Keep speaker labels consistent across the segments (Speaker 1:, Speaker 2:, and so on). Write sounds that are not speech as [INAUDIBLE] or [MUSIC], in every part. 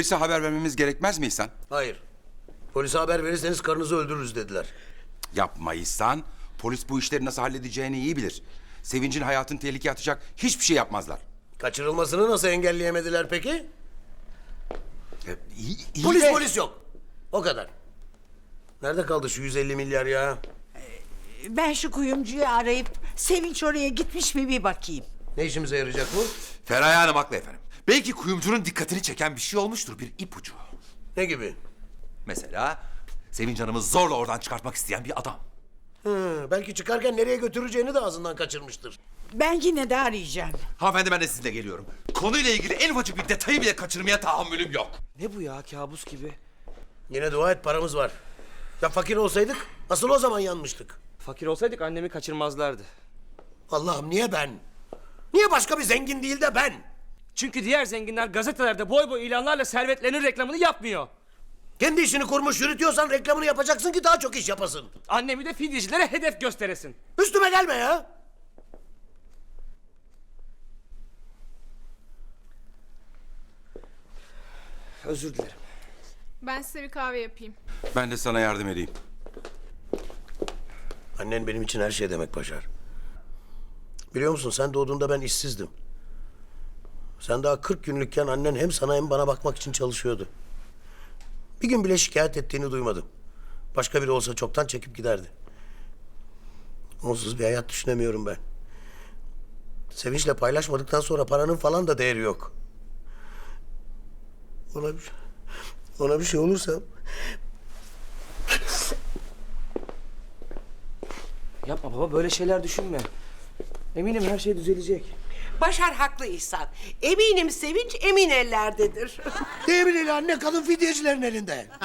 Speaker 1: Polise haber vermemiz gerekmez mi İhsan?
Speaker 2: Hayır. Polise haber verirseniz karınızı öldürürüz dediler.
Speaker 1: Yapma İhsan. Polis bu işleri nasıl halledeceğini iyi bilir. Sevinç'in hayatını tehlikeye atacak hiçbir şey yapmazlar.
Speaker 2: Kaçırılmasını nasıl engelleyemediler peki?
Speaker 1: E, iyi- iyi
Speaker 2: Polis
Speaker 1: de-
Speaker 2: polis yok. O kadar. Nerede kaldı şu 150 milyar ya?
Speaker 3: Ben şu kuyumcuyu arayıp Sevinç oraya gitmiş mi bir bakayım.
Speaker 2: Ne işimize yarayacak bu?
Speaker 4: Feraye Hanım haklı efendim. Belki kuyumcunun dikkatini çeken bir şey olmuştur, bir ipucu.
Speaker 2: Ne gibi?
Speaker 4: Mesela Sevinç Hanım'ı zorla oradan çıkartmak isteyen bir adam.
Speaker 2: Hı, belki çıkarken nereye götüreceğini de ağzından kaçırmıştır.
Speaker 3: Ben yine de arayacağım.
Speaker 4: Hanımefendi ben de sizinle geliyorum. Konuyla ilgili en ufacık bir detayı bile kaçırmaya tahammülüm yok.
Speaker 5: Ne bu ya kabus gibi?
Speaker 2: Yine dua et paramız var. Ya fakir olsaydık asıl o zaman yanmıştık.
Speaker 5: Fakir olsaydık annemi kaçırmazlardı.
Speaker 2: Allah'ım niye ben? Niye başka bir zengin değil de ben?
Speaker 5: Çünkü diğer zenginler gazetelerde boy boy ilanlarla servetlerinin reklamını yapmıyor.
Speaker 2: Kendi işini kurmuş yürütüyorsan reklamını yapacaksın ki daha çok iş yapasın.
Speaker 5: Annemi de fidyecilere hedef gösteresin.
Speaker 2: Üstüme gelme ya.
Speaker 5: Özür dilerim.
Speaker 6: Ben size bir kahve yapayım.
Speaker 1: Ben de sana yardım edeyim.
Speaker 2: Annen benim için her şey demek Başar. Biliyor musun sen doğduğunda ben işsizdim. Sen daha 40 günlükken annen hem sana hem bana bakmak için çalışıyordu. Bir gün bile şikayet ettiğini duymadım. Başka biri olsa çoktan çekip giderdi. Onsuz bir hayat düşünemiyorum ben. Sevinçle paylaşmadıktan sonra paranın falan da değeri yok. Ona bir, ona bir şey olursa
Speaker 5: Yapma baba böyle şeyler düşünme. Eminim her şey düzelecek.
Speaker 7: Başar haklı İhsan. Eminim sevinç emin ellerdedir. [LAUGHS]
Speaker 2: Demin anne kadın fidyecilerin elinde. [LAUGHS]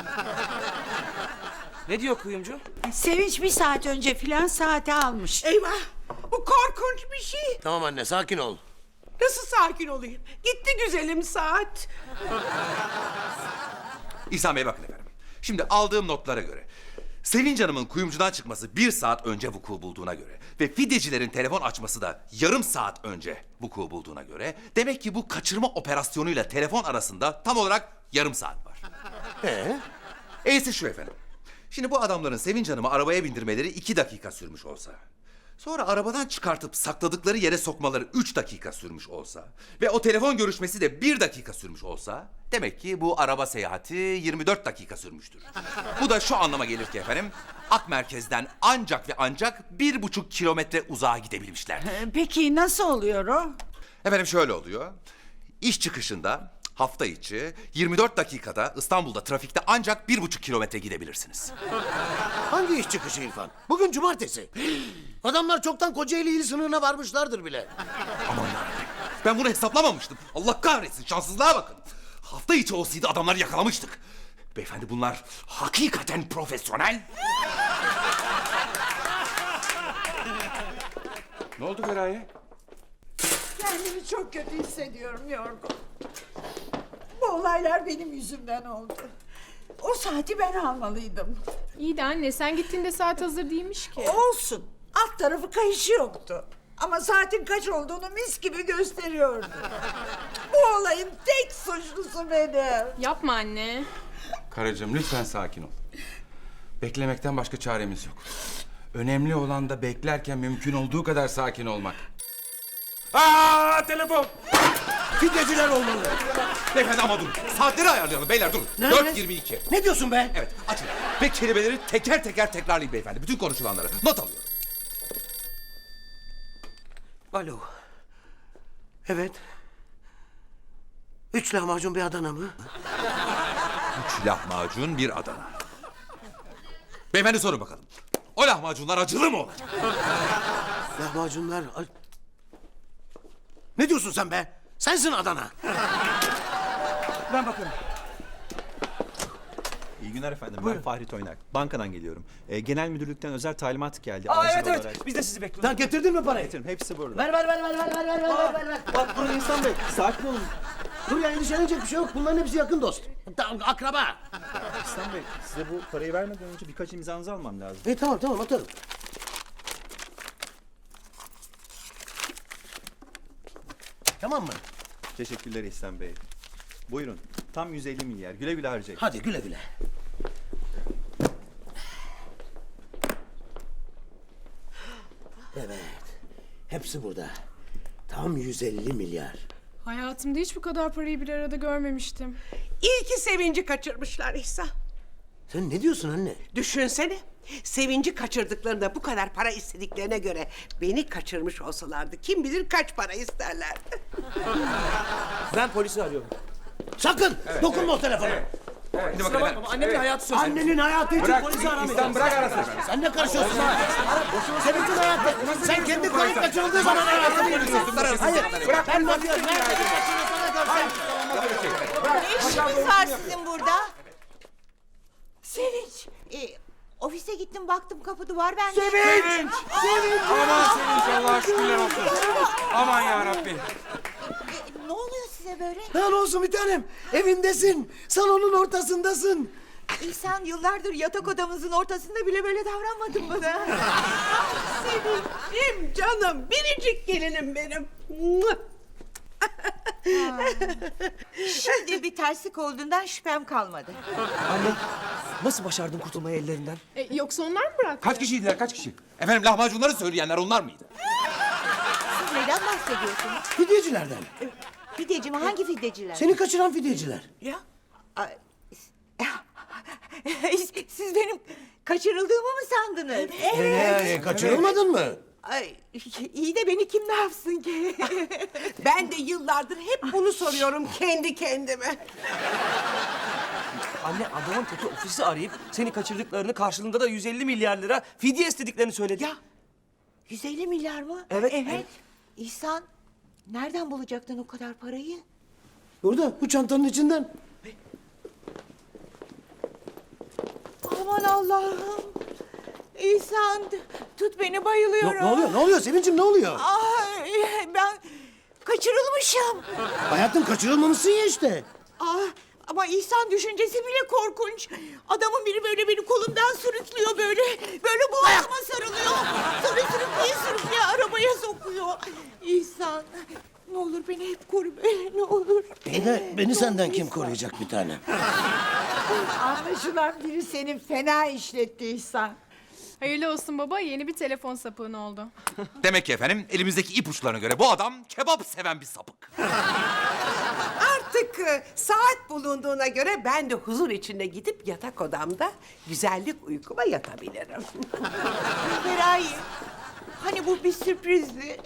Speaker 5: Ne diyor kuyumcu?
Speaker 3: Sevinç bir saat önce filan saati almış.
Speaker 7: Eyvah! Bu korkunç bir şey.
Speaker 2: Tamam anne sakin ol.
Speaker 7: Nasıl sakin olayım? Gitti güzelim saat.
Speaker 4: İhsan Bey bakın efendim. Şimdi aldığım notlara göre Sevinç Hanım'ın kuyumcudan çıkması bir saat önce vuku bulduğuna göre ve fidyecilerin telefon açması da yarım saat önce vuku bulduğuna göre demek ki bu kaçırma operasyonuyla telefon arasında tam olarak yarım saat var.
Speaker 2: Ee?
Speaker 4: E'si şu efendim. Şimdi bu adamların Sevinç Hanım'ı arabaya bindirmeleri iki dakika sürmüş olsa... ...sonra arabadan çıkartıp sakladıkları yere sokmaları üç dakika sürmüş olsa... ...ve o telefon görüşmesi de bir dakika sürmüş olsa... ...demek ki bu araba seyahati 24 dakika sürmüştür. [LAUGHS] bu da şu anlama gelir ki efendim... ...Ak merkezden ancak ve ancak bir buçuk kilometre uzağa gidebilmişler.
Speaker 3: Ee, Peki nasıl oluyor o?
Speaker 4: Efendim şöyle oluyor. İş çıkışında hafta içi 24 dakikada İstanbul'da trafikte ancak bir buçuk kilometre gidebilirsiniz. [LAUGHS]
Speaker 2: Hangi iş çıkışı İrfan? Bugün cumartesi. Adamlar çoktan Kocaeli il sınırına varmışlardır bile.
Speaker 4: Aman yarabbim. Ben bunu hesaplamamıştım. Allah kahretsin şanssızlığa bakın. Hafta içi olsaydı adamları yakalamıştık. Beyefendi bunlar hakikaten profesyonel.
Speaker 1: Ne oldu Feraye?
Speaker 3: Kendimi çok kötü hissediyorum Yorgun. Bu olaylar benim yüzümden oldu. O saati ben almalıydım.
Speaker 6: İyi de anne sen gittiğinde saat hazır değilmiş ki.
Speaker 3: Olsun. Alt tarafı kayışı yoktu. Ama saatin kaç olduğunu mis gibi gösteriyordu. Bu olayın tek suçlusu benim.
Speaker 6: Yapma anne.
Speaker 1: Karıcığım lütfen sakin ol. Beklemekten başka çaremiz yok. Önemli olan da beklerken mümkün olduğu kadar sakin olmak. Aa telefon!
Speaker 2: Fidyeciler olmalı.
Speaker 4: Beyefendi ama durun. Saatleri ayarlayalım beyler durun.
Speaker 2: Ne?
Speaker 4: 4.22.
Speaker 2: Ne diyorsun be?
Speaker 4: Evet açın. Ve kelimeleri teker teker tekrarlayın beyefendi. Bütün konuşulanları. Not alıyorum.
Speaker 2: Alo. Evet. Üç lahmacun bir Adana mı?
Speaker 4: Üç lahmacun bir Adana. Beyefendi sorun bakalım. O lahmacunlar acılı mı olacak?
Speaker 2: Lahmacunlar... Ne diyorsun sen be? Sensin Adana.
Speaker 5: Ben bakarım.
Speaker 8: Günler efendim. Ben Fahri Toynak. Bankadan geliyorum. Ee, genel müdürlükten özel talimat geldi.
Speaker 5: Aa
Speaker 8: acil
Speaker 5: evet evet
Speaker 8: olarak.
Speaker 5: biz de sizi bekliyoruz.
Speaker 2: Lan getirdin mi parayı?
Speaker 8: Getirin, hepsi burada.
Speaker 2: Ver ver ver ver ver ver ver ver ver ver.
Speaker 8: Bak buraya İhsan Bey. Sakin olun.
Speaker 2: Dur ya endişelenecek bir şey yok. Bunların hepsi yakın dost. Tamam akraba.
Speaker 8: İhsan Bey size bu parayı vermeden önce birkaç imzanızı almam lazım.
Speaker 2: E tamam tamam atarım. Tamam mı?
Speaker 8: Teşekkürler İhsan Bey. Buyurun. Tam 150 milyar. Güle güle harcayın.
Speaker 2: Hadi güle güle. Hepsi burada. Tam 150 milyar.
Speaker 6: Hayatımda hiç bu kadar parayı bir arada görmemiştim.
Speaker 7: İyi ki Sevinci kaçırmışlar İhsan.
Speaker 2: Sen ne diyorsun anne?
Speaker 7: Düşünsene. Sevinci kaçırdıklarında bu kadar para istediklerine göre beni kaçırmış olsalardı kim bilir kaç para isterlerdi.
Speaker 5: Ben polisi arıyorum.
Speaker 2: Sakın dokunma o telefona.
Speaker 4: Hadi
Speaker 5: Kusura
Speaker 4: bakalım.
Speaker 5: bakma annemin hayatı söz.
Speaker 2: Annenin hayatı için
Speaker 1: Bırak
Speaker 2: polisi aramayacağım.
Speaker 1: İhsan bırak arasın.
Speaker 2: Sen ne karışıyorsun? Senin için hayatı. Sen kendi koyun kaçırıldığı zaman hayatını veriyorsun. Hayır. Ben bakıyorum.
Speaker 9: Ne işiniz var sizin burada?
Speaker 3: Sevinç.
Speaker 9: E, ofise gittim baktım kapı duvar ben...
Speaker 3: Sevinç. Sevinç.
Speaker 1: Aman senin Allah'a şükürler olsun. Aman ya Rabbi.
Speaker 9: Ne oluyor size böyle?
Speaker 2: Ne olsun bir tanem. Evindesin. Salonun ortasındasın.
Speaker 9: İhsan yıllardır yatak odamızın ortasında bile böyle davranmadın bana.
Speaker 7: Sevincim canım biricik gelinim benim.
Speaker 9: Şimdi bir terslik olduğundan şüphem kalmadı.
Speaker 5: Anne nasıl başardın kurtulmayı ellerinden?
Speaker 6: E, yoksa onlar mı bıraktı?
Speaker 4: Kaç kişiydiler kaç kişi? Efendim lahmacunları söyleyenler onlar mıydı?
Speaker 9: Siz neden bahsediyorsunuz?
Speaker 2: Fidyecilerden.
Speaker 9: Fideci mi? Hangi fideciler?
Speaker 2: Seni kaçıran fidyeciler.
Speaker 9: Ya. [LAUGHS] Siz benim kaçırıldığımı mı sandınız?
Speaker 2: Evet. kaçırılmadın mı?
Speaker 9: Ay, [LAUGHS] iyi de beni kim ne yapsın ki? [LAUGHS]
Speaker 7: Ben de yıllardır hep bunu soruyorum kendi kendime.
Speaker 5: Anne adamın teki ofisi arayıp seni kaçırdıklarını karşılığında da 150 milyar lira fidye istediklerini söyledi.
Speaker 9: Ya 150 milyar mı?
Speaker 5: Evet.
Speaker 9: Evet. İhsan nereden bulacaktın o kadar parayı?
Speaker 2: Burada bu çantanın içinden.
Speaker 9: Aman Allah'ım. İhsan tut beni
Speaker 2: Ne,
Speaker 9: bayılıyorum.
Speaker 2: ne oluyor? Ne oluyor Sevincim ne oluyor?
Speaker 9: Ay, ben kaçırılmışım.
Speaker 2: Hayatım kaçırılmamışsın ya işte.
Speaker 9: Ah, ama İhsan düşüncesi bile korkunç. Adamın biri böyle beni kolumdan sürüklüyor böyle. Böyle boğazıma sarılıyor. Sonra sürükleye sürükleye arabaya sokuyor. İhsan ne olur beni hep koru böyle ne olur.
Speaker 2: Beni, beni senden kim koruyacak bir tane?
Speaker 3: Anlaşılan biri seni fena işletti İhsan.
Speaker 6: Hayırlı olsun baba yeni bir telefon sapığın oldu.
Speaker 4: Demek ki efendim elimizdeki ipuçlarına göre bu adam kebap seven bir sapık.
Speaker 7: Artık e, saat bulunduğuna göre ben de huzur içinde gidip yatak odamda güzellik uykuma yatabilirim.
Speaker 9: Feraye hani bu bir sürprizdi.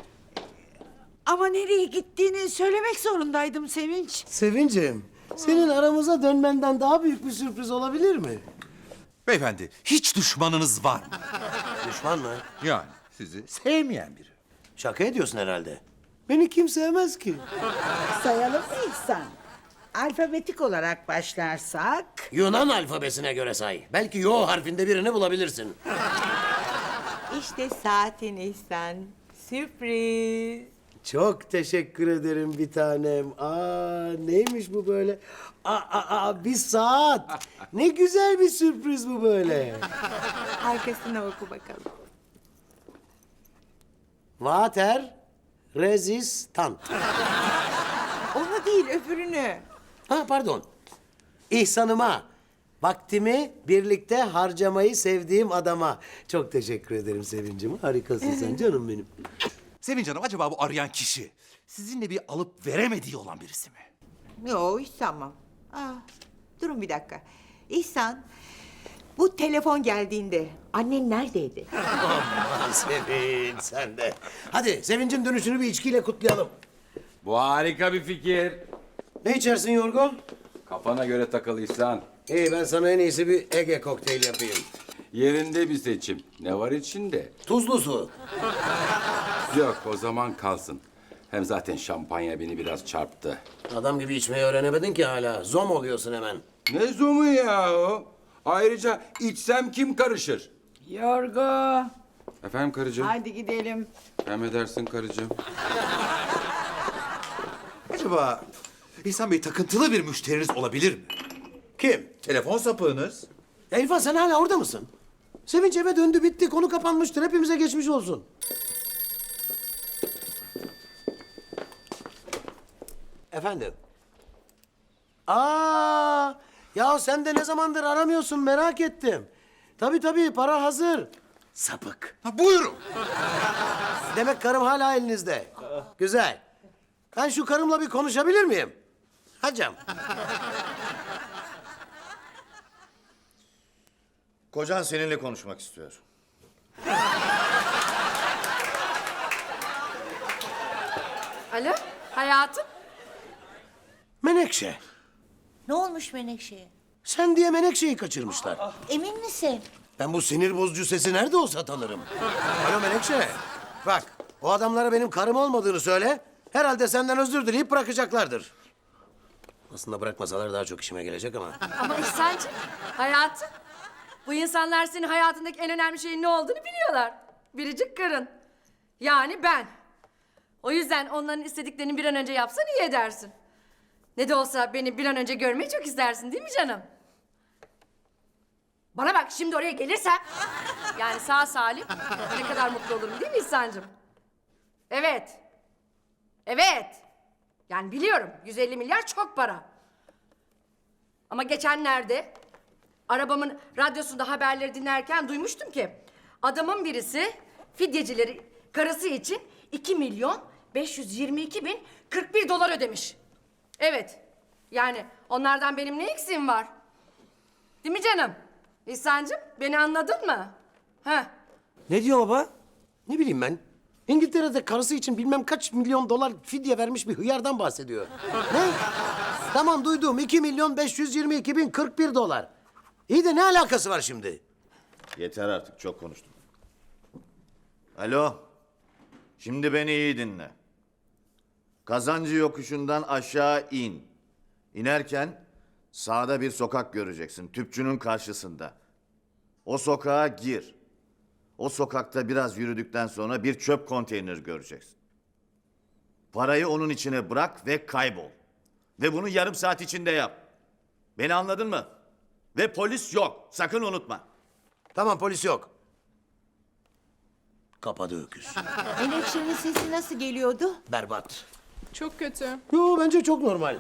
Speaker 3: Ama nereye gittiğini söylemek zorundaydım Sevinç.
Speaker 2: Sevincim, senin aramıza dönmenden daha büyük bir sürpriz olabilir mi?
Speaker 4: Beyefendi hiç düşmanınız var mı?
Speaker 2: Düşman mı?
Speaker 4: Yani sizi sevmeyen biri.
Speaker 2: Şaka ediyorsun herhalde. Beni kim sevmez ki?
Speaker 3: Sayalım mı İhsan? Alfabetik olarak başlarsak...
Speaker 2: Yunan alfabesine göre say. Belki yo harfinde birini bulabilirsin.
Speaker 9: İşte saatin İhsan. Sürpriz.
Speaker 2: Çok teşekkür ederim bir tanem. Aa neymiş bu böyle? Aa, aa, aa, bir saat. Ne güzel bir sürpriz bu böyle. [LAUGHS]
Speaker 9: Arkasına oku bakalım.
Speaker 2: Water resistant.
Speaker 9: Onu değil öbürünü.
Speaker 2: Ha pardon. İhsanıma, vaktimi birlikte harcamayı sevdiğim adama. Çok teşekkür ederim Sevincim. Harikasın sen [LAUGHS] canım benim.
Speaker 4: Sevinç Hanım acaba bu arayan kişi sizinle bir alıp veremediği olan birisi mi?
Speaker 9: Yok hiç sanmam. Aa, durun bir dakika. İhsan, bu telefon geldiğinde annen neredeydi? [LAUGHS]
Speaker 2: Aman Sevinç sen de. Hadi Sevinc'in dönüşünü bir içkiyle kutlayalım.
Speaker 1: Bu harika bir fikir.
Speaker 2: Ne içersin Yorgo?
Speaker 1: Kafana göre takıl İhsan.
Speaker 2: İyi ben sana en iyisi bir Ege kokteyl yapayım.
Speaker 1: Yerinde bir seçim. Ne var içinde?
Speaker 2: Tuzlu su. [LAUGHS]
Speaker 1: Yok o zaman kalsın. Hem zaten şampanya beni biraz çarptı.
Speaker 2: Adam gibi içmeyi öğrenemedin ki hala. Zom oluyorsun hemen.
Speaker 1: Ne zomu ya o? Ayrıca içsem kim karışır?
Speaker 3: Yorgo.
Speaker 1: Efendim karıcığım?
Speaker 3: Hadi gidelim.
Speaker 1: Emredersin karıcığım. [LAUGHS]
Speaker 4: Acaba İhsan Bey takıntılı bir müşteriniz olabilir mi?
Speaker 2: Kim?
Speaker 4: Telefon sapığınız.
Speaker 2: Elifan sen hala orada mısın? Sevinç eve döndü bitti konu kapanmıştır hepimize geçmiş olsun. Efendim? Aa, ya sen de ne zamandır aramıyorsun merak ettim. Tabii tabii para hazır. Sapık.
Speaker 4: Ha, buyurun.
Speaker 2: Demek karım hala elinizde. Güzel. Ben şu karımla bir konuşabilir miyim? Hacım.
Speaker 10: Kocan seninle konuşmak istiyor.
Speaker 11: Alo, hayatım.
Speaker 2: Menekşe.
Speaker 9: Ne olmuş Menekşe'ye?
Speaker 2: Sen diye Menekşe'yi kaçırmışlar.
Speaker 9: Emin misin?
Speaker 2: Ben bu sinir bozucu sesi nerede olsa tanırım. Alo Menekşe. Bak o adamlara benim karım olmadığını söyle. Herhalde senden özür dileyip bırakacaklardır. Aslında bırakmasalar daha çok işime gelecek ama.
Speaker 11: Ama İhsan'cığım, hayatım. Bu insanlar senin hayatındaki en önemli şeyin ne olduğunu biliyorlar. Biricik karın. Yani ben. O yüzden onların istediklerini bir an önce yapsan iyi edersin. Ne de olsa beni bir an önce görmeyi çok istersin değil mi canım? Bana bak şimdi oraya gelirsem... Yani sağ salim ne kadar mutlu olurum değil mi İhsan'cığım? Evet. Evet. Yani biliyorum 150 milyar çok para. Ama geçenlerde arabamın radyosunda haberleri dinlerken duymuştum ki adamın birisi fidyecileri karısı için 2 milyon 522 bin 41 dolar ödemiş. Evet. Yani onlardan benim ne eksiğim var? Değil mi canım? İhsan'cığım beni anladın mı? Heh.
Speaker 5: Ne diyor baba?
Speaker 2: Ne bileyim ben. İngiltere'de karısı için bilmem kaç milyon dolar fidye vermiş bir hıyardan bahsediyor. [LAUGHS] ne? Tamam duydum. 2 milyon 522 bin 41 dolar. İyi de ne alakası var şimdi?
Speaker 10: Yeter artık çok konuştum. Alo. Şimdi beni iyi dinle. Kazancı yokuşundan aşağı in. İnerken sağda bir sokak göreceksin. Tüpçünün karşısında. O sokağa gir. O sokakta biraz yürüdükten sonra bir çöp konteyneri göreceksin. Parayı onun içine bırak ve kaybol. Ve bunu yarım saat içinde yap. Beni anladın mı? Ve polis yok. Sakın unutma.
Speaker 2: Tamam polis yok. Kapadı öküz. [LAUGHS]
Speaker 9: Menekşe'nin sesi nasıl geliyordu?
Speaker 2: Berbat.
Speaker 6: Çok kötü.
Speaker 2: Yo bence çok normal.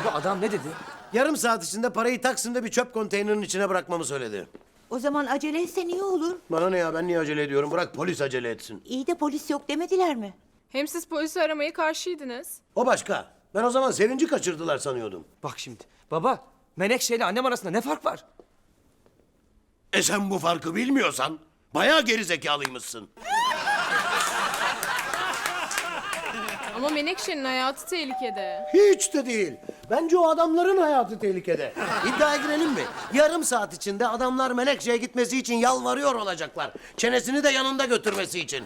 Speaker 5: Baba adam ne dedi?
Speaker 2: Yarım saat içinde parayı Taksim'de bir çöp konteynerinin içine bırakmamı söyledi.
Speaker 9: O zaman acele etsen iyi olur.
Speaker 2: Bana ne ya ben niye acele ediyorum? Bırak polis acele etsin.
Speaker 9: İyi de polis yok demediler mi?
Speaker 6: Hem siz polisi aramaya karşıydınız.
Speaker 2: O başka. Ben o zaman Sevinci kaçırdılar sanıyordum.
Speaker 5: Bak şimdi. Baba, Menekşe ile annem arasında ne fark var?
Speaker 2: E sen bu farkı bilmiyorsan bayağı gerizekalıymışsın.
Speaker 6: Ama Menekşe'nin hayatı tehlikede.
Speaker 2: Hiç de değil. Bence o adamların hayatı tehlikede. İddiaya girelim mi? Yarım saat içinde adamlar Menekşe'ye gitmesi için yalvarıyor olacaklar. Çenesini de yanında götürmesi için.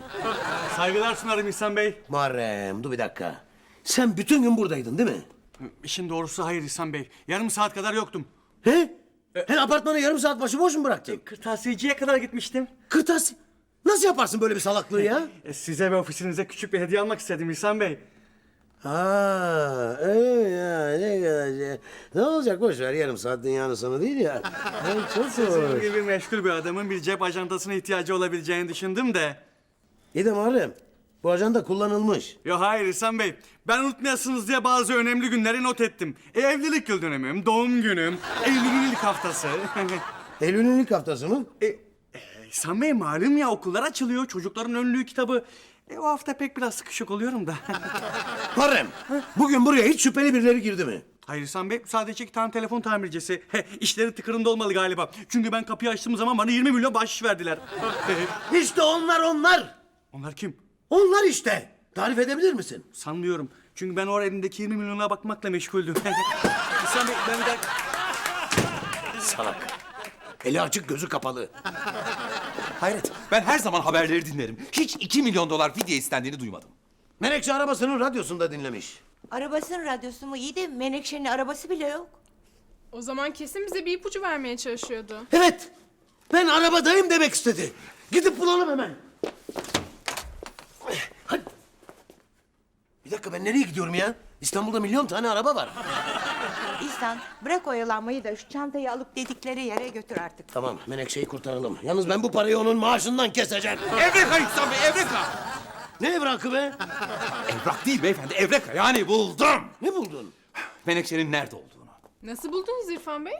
Speaker 12: Saygılar sunarım İhsan Bey.
Speaker 2: Muharrem dur bir dakika. Sen bütün gün buradaydın değil mi?
Speaker 12: İşin doğrusu hayır İhsan Bey. Yarım saat kadar yoktum.
Speaker 2: He? He apartmanı yarım saat başıboş mu bıraktın?
Speaker 12: Kırtasiyeciye kadar gitmiştim.
Speaker 2: Kırtas... Nasıl yaparsın böyle bir salaklığı ya?
Speaker 12: E, size ve ofisinize küçük bir hediye almak istedim İhsan Bey.
Speaker 2: Ha, öyle ya ne kadar şey. Ne olacak boş ver yarım saat dünyanın sonu değil ya. [LAUGHS] Ay, çok
Speaker 12: Sizin
Speaker 2: zor.
Speaker 12: gibi meşgul bir adamın bir cep ajantasına ihtiyacı olabileceğini düşündüm de.
Speaker 2: İyi de Muharrem bu ajanda kullanılmış.
Speaker 12: Yo hayır İhsan Bey. Ben unutmayasınız diye bazı önemli günleri not ettim. E, evlilik yıl dönümüm, doğum günüm, Eylül'ün ilk haftası. [LAUGHS]
Speaker 2: Eylül'ün ilk haftası mı?
Speaker 12: e, İhsan Bey malum ya okullar açılıyor. Çocukların önlüğü kitabı. E, o hafta pek biraz sıkışık oluyorum da. [LAUGHS]
Speaker 2: Muharrem bugün buraya hiç şüpheli birileri girdi mi?
Speaker 12: Hayır İhsan Bey sadece iki tane telefon tamircisi. İşleri tıkırında olmalı galiba. Çünkü ben kapıyı açtığım zaman bana 20 milyon bahşiş verdiler. [LAUGHS]
Speaker 2: İşte onlar onlar.
Speaker 12: Onlar kim?
Speaker 2: Onlar işte. Tarif edebilir misin?
Speaker 12: Sanmıyorum. Çünkü ben oraya elimdeki 20 milyona bakmakla meşguldüm. [LAUGHS] İhsan Bey ben bir dakika...
Speaker 2: Salak. Eli açık gözü kapalı. [LAUGHS]
Speaker 4: Hayret. Ben her zaman haberleri dinlerim. Hiç 2 milyon dolar fidye istendiğini duymadım.
Speaker 2: Menekşe arabasının radyosunda dinlemiş.
Speaker 9: Arabasının radyosu mu iyi de Menekşe'nin arabası bile yok.
Speaker 6: O zaman kesin bize bir ipucu vermeye çalışıyordu.
Speaker 2: Evet. Ben arabadayım demek istedi. Gidip bulalım hemen. Hadi. Bir dakika ben nereye gidiyorum ya? İstanbul'da milyon tane araba var.
Speaker 9: İhsan bırak oyalanmayı da şu çantayı alıp dedikleri yere götür artık.
Speaker 2: Tamam Menekşe'yi kurtaralım. Yalnız ben bu parayı onun maaşından keseceğim.
Speaker 4: Evreka İhsan Bey, evreka!
Speaker 2: Ne evrakı be?
Speaker 4: Evrak değil beyefendi, evreka yani buldum.
Speaker 2: Ne buldun?
Speaker 4: Menekşe'nin nerede olduğunu.
Speaker 6: Nasıl buldunuz İrfan Bey?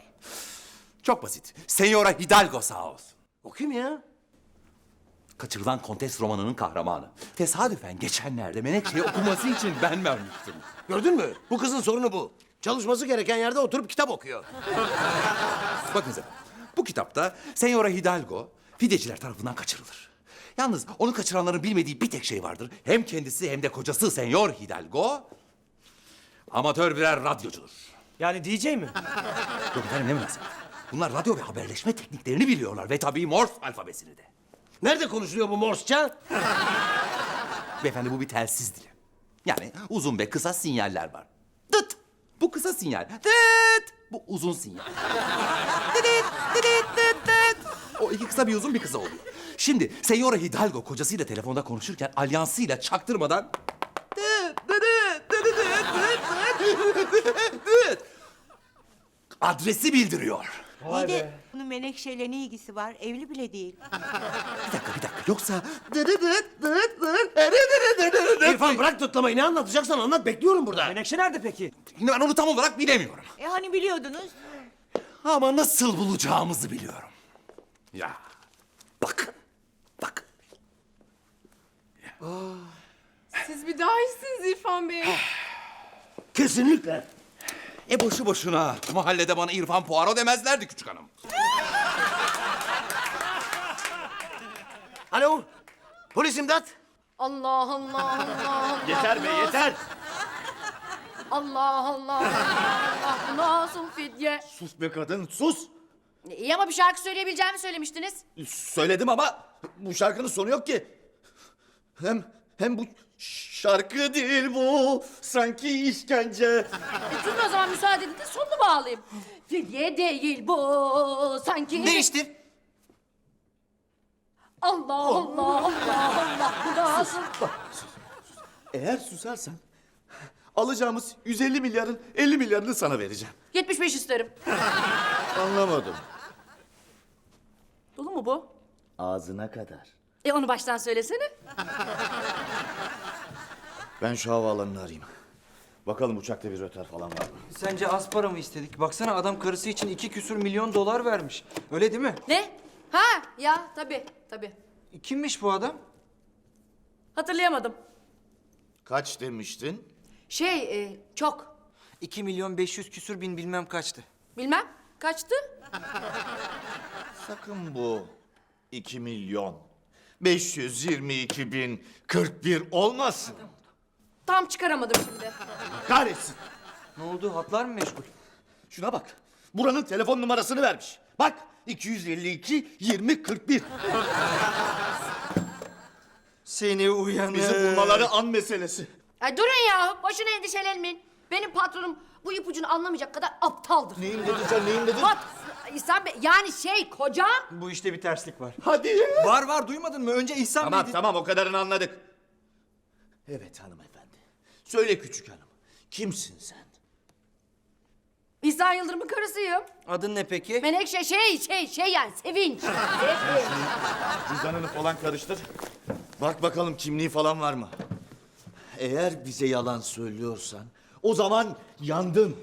Speaker 4: Çok basit. Senyora Hidalgo sağ olsun.
Speaker 2: O kim ya?
Speaker 4: Kaçırılan Kontes romanının kahramanı. Tesadüfen geçenlerde Menekşe'ye okuması için ben vermiştim.
Speaker 2: Gördün mü? Bu kızın sorunu bu. Çalışması gereken yerde oturup kitap okuyor. [LAUGHS]
Speaker 4: Bakın efendim, bu kitapta Senyora Hidalgo fideciler tarafından kaçırılır. Yalnız onu kaçıranların bilmediği bir tek şey vardır. Hem kendisi hem de kocası Senyor Hidalgo amatör birer radyocudur.
Speaker 5: Yani DJ mi?
Speaker 4: Yok efendim ne münasebet. Bunlar radyo ve haberleşme tekniklerini biliyorlar ve tabii Morse alfabesini de.
Speaker 2: Nerede konuşuluyor bu Morsça?
Speaker 4: Beyefendi bu bir telsiz dili. Yani uzun ve kısa sinyaller var. Dıt. Bu kısa sinyal. Dıt. Bu uzun sinyal. Dıdıt, dıdıt, dıt, dıt. O iki kısa bir uzun bir kısa oluyor. Şimdi Senyora Hidalgo kocasıyla telefonda konuşurken alyansıyla çaktırmadan adresi bildiriyor.
Speaker 9: İyi de bunun Menekşe'yle ne ilgisi var? Evli bile değil. [LAUGHS]
Speaker 4: Bir dakika bir dakika yoksa.
Speaker 2: İrfan bırak tutlamayı. Ne anlatacaksan anlat. Bekliyorum burada.
Speaker 5: Menekşe nerede peki?
Speaker 4: Ben onu tam olarak bilemiyorum.
Speaker 9: E hani biliyordunuz?
Speaker 4: Ama nasıl bulacağımızı biliyorum. Ya bakın, bakın.
Speaker 6: Siz bir dahisiniz İrfan Bey.
Speaker 2: Kesinlikle.
Speaker 4: E boşu boşuna mahallede bana İrfan Poirot demezlerdi küçük hanım.
Speaker 2: Alo. Polis imdat.
Speaker 11: Allah Allah Allah Allah.
Speaker 10: Yeter be yeter.
Speaker 11: Allah Allah Allah nasıl fidye?
Speaker 10: Sus be kadın sus.
Speaker 11: İyi ama bir şarkı söyleyebileceğimi söylemiştiniz.
Speaker 10: Söyledim ama bu şarkının sonu yok ki. Hem hem bu şarkı değil bu. Sanki işkence.
Speaker 11: E, durun o zaman müsaade edin de sonunu bağlayayım. Fidye değil bu sanki.
Speaker 2: Değiştir.
Speaker 11: Allah Allah Allah Allah. Bu nasıl?
Speaker 10: Eğer susarsan alacağımız 150 milyarın 50 milyarını sana vereceğim.
Speaker 11: 75 isterim.
Speaker 10: Anlamadım.
Speaker 11: Dolu mu bu?
Speaker 10: Ağzına kadar.
Speaker 11: E onu baştan söylesene.
Speaker 10: Ben şu havaalanını arayayım. Bakalım uçakta bir rötar falan var mı?
Speaker 5: Sence az para mı istedik? Baksana adam karısı için iki küsür milyon dolar vermiş. Öyle değil mi?
Speaker 11: Ne? Ha ya tabii tabii.
Speaker 5: Kimmiş bu adam?
Speaker 11: Hatırlayamadım.
Speaker 10: Kaç demiştin?
Speaker 11: Şey e, çok.
Speaker 5: 2 milyon 500 küsür bin bilmem kaçtı.
Speaker 11: Bilmem kaçtı?
Speaker 10: Sakın bu 2 milyon 522 bin 41 olmasın.
Speaker 11: Tam çıkaramadım şimdi.
Speaker 10: Kahretsin.
Speaker 5: Ne oldu? Hatlar mı meşgul?
Speaker 10: Şuna bak. Buranın telefon numarasını vermiş. Bak 252 20 41.
Speaker 5: Seni uyanır.
Speaker 10: Bizi bulmaları an meselesi.
Speaker 11: Ay durun ya boşuna endişelenmeyin. Benim patronum bu ipucunu anlamayacak kadar aptaldır.
Speaker 10: Neyim dedin sen neyim dedin?
Speaker 11: Pat, İhsan Bey yani şey kocam.
Speaker 5: Bu işte bir terslik var.
Speaker 10: Hadi.
Speaker 5: Var var duymadın mı? Önce İhsan
Speaker 10: Tamam
Speaker 5: Bey'di.
Speaker 10: tamam o kadarını anladık. Evet hanımefendi. Söyle küçük hanım. Kimsin sen?
Speaker 11: İhsan Yıldırım'ın karısıyım.
Speaker 5: Adın ne peki?
Speaker 11: Menekşe şey şey şey yani sevinç. Sevinç.
Speaker 10: Cüzdanını falan karıştır. Bak bakalım kimliği falan var mı? Eğer bize yalan söylüyorsan o zaman yandın.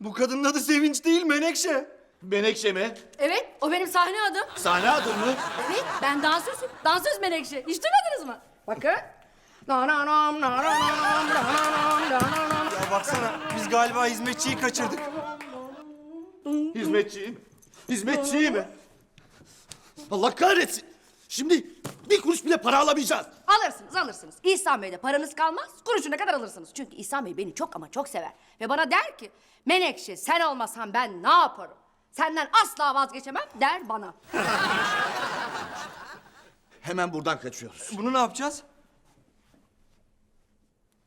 Speaker 5: Bu kadının adı Sevinç değil Menekşe.
Speaker 10: Menekşe mi?
Speaker 11: evet o benim sahne adım.
Speaker 10: Sahne adın mı?
Speaker 11: Evet ben dansözüm. Dansöz Menekşe. Hiç duymadınız mı? Bakın. Na na nam, na na nam, na na nam, na na nam.
Speaker 5: Ya baksana biz galiba hizmetçiyi kaçırdık.
Speaker 10: Hizmetçiyim. Hizmetçiyim mi? Allah kahretsin. Şimdi bir kuruş bile para alamayacağız.
Speaker 11: Alırsınız alırsınız. İhsan Bey'de paranız kalmaz. Kuruşuna kadar alırsınız. Çünkü İhsan Bey beni çok ama çok sever. Ve bana der ki Menekşe sen olmasan ben ne yaparım? Senden asla vazgeçemem der bana.
Speaker 10: Hemen buradan kaçıyoruz.
Speaker 5: Bunu ne yapacağız?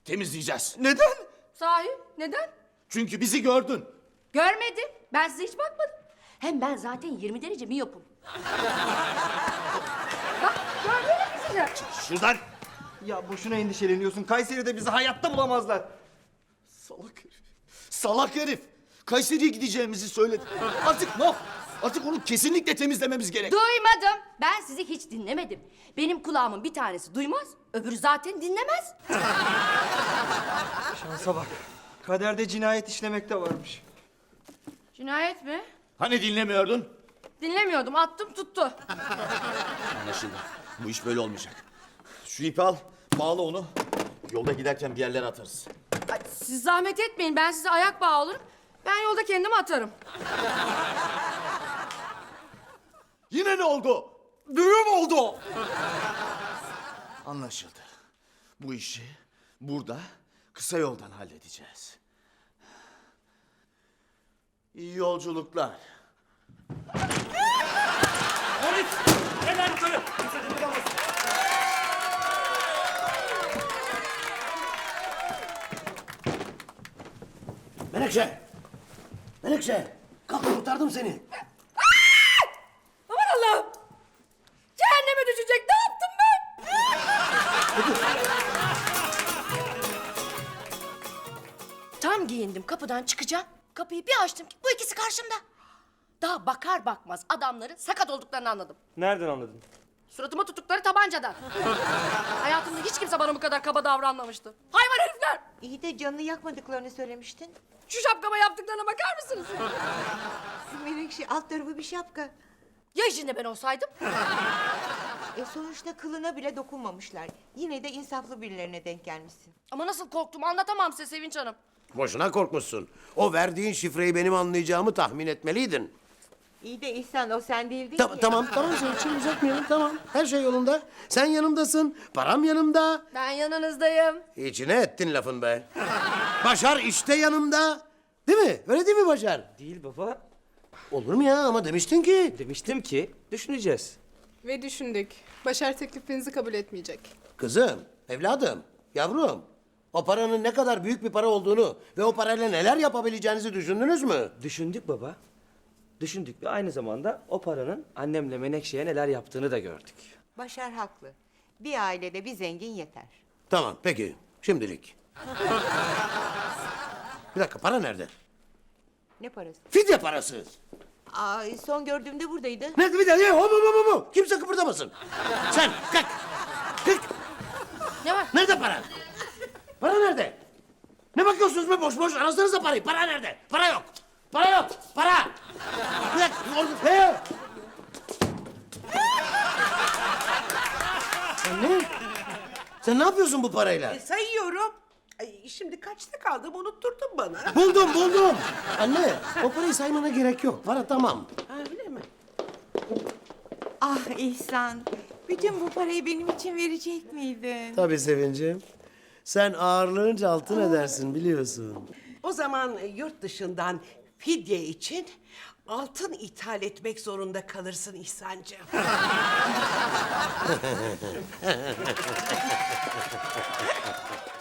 Speaker 10: Temizleyeceğiz.
Speaker 5: Neden?
Speaker 11: Sahi neden?
Speaker 10: Çünkü bizi gördün.
Speaker 11: Görmedim. Ben size hiç bakmadım. Hem ben zaten 20 derece miyopum. Bak görmüyorum sizi.
Speaker 10: Şuradan.
Speaker 5: Ya boşuna endişeleniyorsun. Kayseri'de bizi hayatta bulamazlar.
Speaker 10: Salak herif. Salak herif. Kayseri'ye gideceğimizi söyledi. Artık ne? Artık onu kesinlikle temizlememiz gerek.
Speaker 11: Duymadım. Ben sizi hiç dinlemedim. Benim kulağımın bir tanesi duymaz, öbürü zaten dinlemez. [LAUGHS]
Speaker 5: Şansa bak. Kaderde cinayet işlemekte varmış.
Speaker 11: Cinayet mi?
Speaker 10: Hani dinlemiyordun?
Speaker 11: Dinlemiyordum. Attım tuttu. [LAUGHS]
Speaker 10: Anlaşıldı. Bu iş böyle olmayacak. Şu ipi al, bağla onu. Yolda giderken bir yerlere atarız.
Speaker 11: Ay, siz zahmet etmeyin. Ben size ayak bağı olurum. Ben yolda kendimi atarım.
Speaker 10: Yine ne oldu? Düğüm oldu. Anlaşıldı. Bu işi burada kısa yoldan halledeceğiz. İyi yolculuklar.
Speaker 2: Menekşe! Menekşe! Kalk kurtardım seni.
Speaker 11: Aman Allah'ım. Cehenneme düşecek. Ne yaptım ben? Tam giyindim kapıdan çıkacağım. Kapıyı bir açtım ki bu ikisi karşımda. Daha bakar bakmaz adamların sakat olduklarını anladım.
Speaker 5: Nereden anladın?
Speaker 11: Suratıma tuttukları tabancadan. Hayatımda hiç kimse bana bu kadar kaba davranmamıştı. Hayvan!
Speaker 9: İyi de canını yakmadıklarını söylemiştin.
Speaker 11: Şu şapkama yaptıklarına bakar mısınız? [LAUGHS]
Speaker 9: Menekşe alt tarafı bir şapka.
Speaker 11: Ya içinde ben olsaydım?
Speaker 9: E sonuçta kılına bile dokunmamışlar. Yine de insaflı birilerine denk gelmişsin.
Speaker 11: Ama nasıl korktum anlatamam size Sevinç Hanım.
Speaker 2: Boşuna korkmuşsun. O verdiğin şifreyi benim anlayacağımı tahmin etmeliydin.
Speaker 9: İyi de İhsan o sen değildin
Speaker 2: Ta-
Speaker 9: ki.
Speaker 2: tamam, tamam [LAUGHS] Sevinç'im uzatmayalım, tamam. Her şey yolunda. Sen yanımdasın, param yanımda.
Speaker 11: Ben yanınızdayım.
Speaker 2: İçine ettin lafın be. [LAUGHS] Başar işte yanımda. Değil mi? Öyle değil mi Başar?
Speaker 5: Değil baba.
Speaker 2: Olur mu ya ama demiştin ki.
Speaker 5: Demiştim ki düşüneceğiz.
Speaker 6: Ve düşündük. Başar teklifinizi kabul etmeyecek.
Speaker 2: Kızım, evladım, yavrum. O paranın ne kadar büyük bir para olduğunu ve o parayla neler yapabileceğinizi düşündünüz mü?
Speaker 5: Düşündük baba. Düşündük ve aynı zamanda o paranın annemle Menekşe'ye neler yaptığını da gördük.
Speaker 9: Başar haklı. Bir ailede bir zengin yeter.
Speaker 2: Tamam, peki. Şimdilik. bir dakika, para nerede?
Speaker 9: Ne parası?
Speaker 2: Fidye parası.
Speaker 9: Aa, son gördüğümde buradaydı.
Speaker 2: Nerede bir dakika? Hop hop hop hop. Kimse kıpırdamasın. Sen kalk. Kalk.
Speaker 11: Ne var?
Speaker 2: Nerede para? Para nerede? Ne bakıyorsunuz be boş boş? Arasanıza parayı. Para nerede? Para yok. Para yok. Para. Dakika. Orada. Hey! Sen ne? Sen ne yapıyorsun bu parayla?
Speaker 7: E, sayıyorum. Ay, şimdi kaçta kaldım unutturdun bana.
Speaker 2: Buldum buldum. Anne o parayı saymana gerek yok. Para tamam.
Speaker 7: Ha, öyle mi?
Speaker 9: Ah İhsan. Bütün bu parayı benim için verecek miydin?
Speaker 2: Tabii Sevincim. Sen ağırlığınca altın edersin biliyorsun.
Speaker 7: O zaman e, yurt dışından fidye için altın ithal etmek zorunda kalırsın İhsancığım. [LAUGHS]